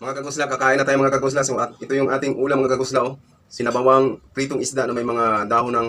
Mga kagusla, kakain na tayo mga kagusla. So, at ito yung ating ulam mga kagusla. Oh. Sinabawang pritong isda na may mga dahon ng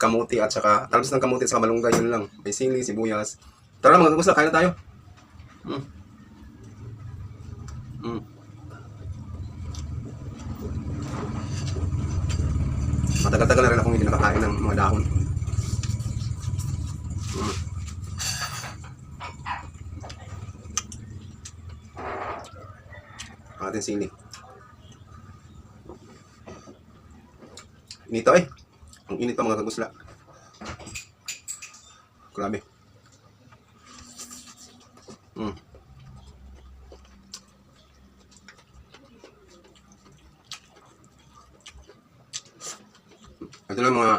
kamuti at saka talbos ng kamuti at saka malunggay. Yun lang. May sili, sibuyas. Tara mga kagusla, kain na tayo. Mm. Mm. Matagal-tagal na rin akong hindi nakakain ng mga dahon. Ang ating sili. Inito eh. Ang init pa mga kagusla. Grabe. Mm. Ito lang mga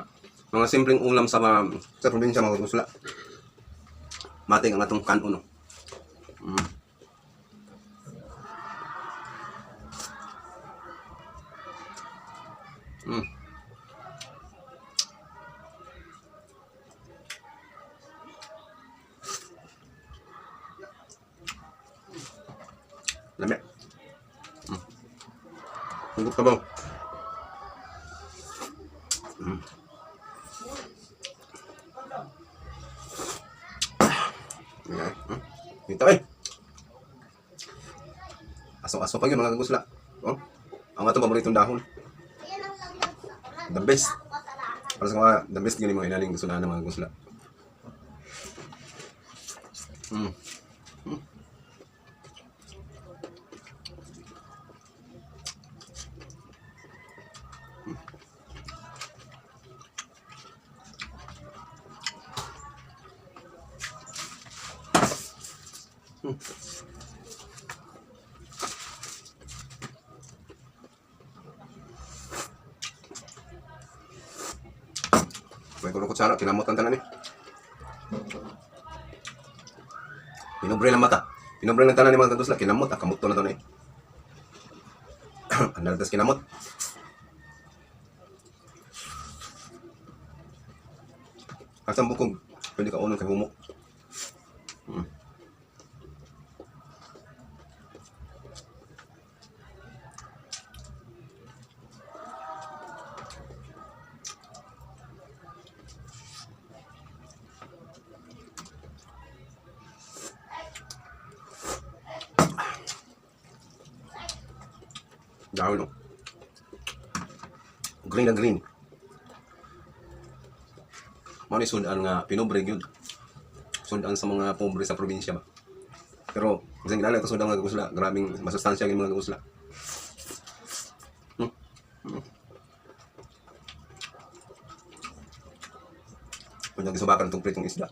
mga simpleng ulam sa sa probinsya mga kagusla. Mating ang atong kanon. No? Mm. Mm. Lami. Mm. Hugot ka ba? Mm. Ayan. Mm. Dito eh. Aso-aso pa yun mga kagusla. Oh. Ang atong paboritong dahon. The best. Para sa mga the best yun yung mga inaling gusto na ng mga gusla. Mm. Mm. May kulong kutsara, kinamot ang tanan eh. Pinubre ng mata. Pinubre ng tanan ni mga kagusla, kinamot, ah, kamot to na to na eh. Ang nalatas kinamot. At ang pwede ka unong kay humok. Hmm. Dahon. Green na green. Mao ni sudan nga pinobre gyud. Sudan sa mga pobre sa probinsya ba. Pero kasi ginala ito sudan nga gusla, grabing masustansya yung mga gusla. Hmm. Hmm. Kung yung gisubakan itong pritong isda.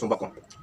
sont pas complètes.